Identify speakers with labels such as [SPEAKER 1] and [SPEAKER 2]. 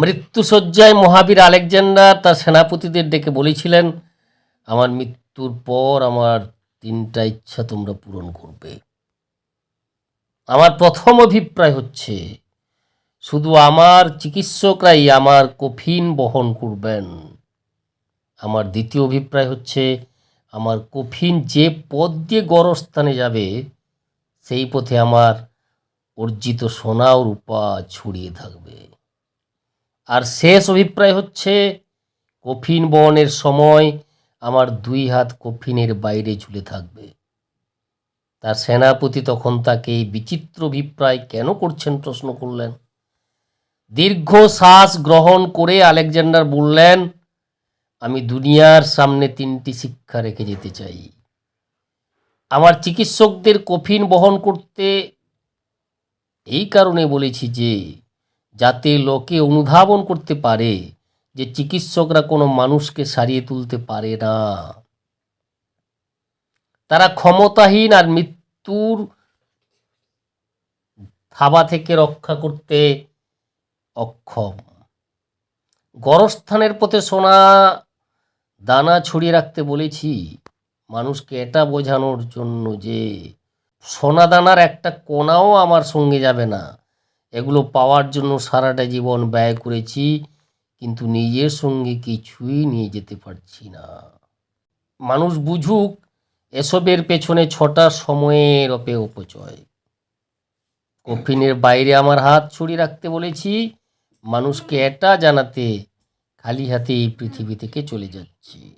[SPEAKER 1] মৃত্যুসজ্জায় মহাবীর Alexander তার সেনাপতিদের ডেকে বলেছিলেন, আমার মৃত্যুর পর আমার তিনটা ইচ্ছা তোমরা পূরণ করবে। আমার প্রথম অভিপ্রায় হচ্ছে, শুধু আমার চিকিৎসকরাই আমার কফিন বহন করবেন। আমার দ্বিতীয় অভিপ্রায় হচ্ছে, আমার কফিন যে পথ দিয়ে গড়স্থানে যাবে, সেই পথে আমার অর্জিত সোনা ও রূপা ছড়িয়ে থাকবে। আর শেষ অভিপ্রায় হচ্ছে, কফিন বহনের সময় আমার দুই হাত কফিনের বাইরে ঝুলে থাকবে। তার সেনাপতি তখন তাকে বিচিত্র অভিপ্রায় কেন করছেন প্রশ্ন করলেন। দীর্ঘ শ্বাস গ্রহণ করে আলেকজান্ডার বললেন, আমি দুনিয়ার সামনে তিনটি শিক্ষা রেখে যেতে চাই। আমার চিকিৎসকদের কফিন বহন করতে এই কারণে বলেছি যে যাতে লোকে অনুধাবন করতে পারে যে চিকিৎসকরা কোনো মানুষকে সারিয়ে তুলতে পারে না। তারা ক্ষমতাহীন আর মৃত্যুর থাবা থেকে রক্ষা করতে অক্ষম। গরস্থানের পথে সোনা দানা ছড়িয়ে রাখতে বলেছি, মানুষকে এটা বোঝানোর জন্য যে সোনা দানার একটা কোনাও আমার সঙ্গে যাবে না। এগুলো পাওয়ার জন্য সারাটা জীবন ব্যয় করেছি, কিন্তু নিজের সঙ্গে কিছুই নিয়ে যেতে পারছি না। মানুষ বুঝুক, এসবের পেছনে ছটা সময়ের অপে অপচয়। কফিনের বাইরে আমার হাত ছড়িয়ে রাখতে বলেছি, মানুষকে এটা জানাতে খালি হাতে এই পৃথিবী থেকে চলে যাচ্ছি।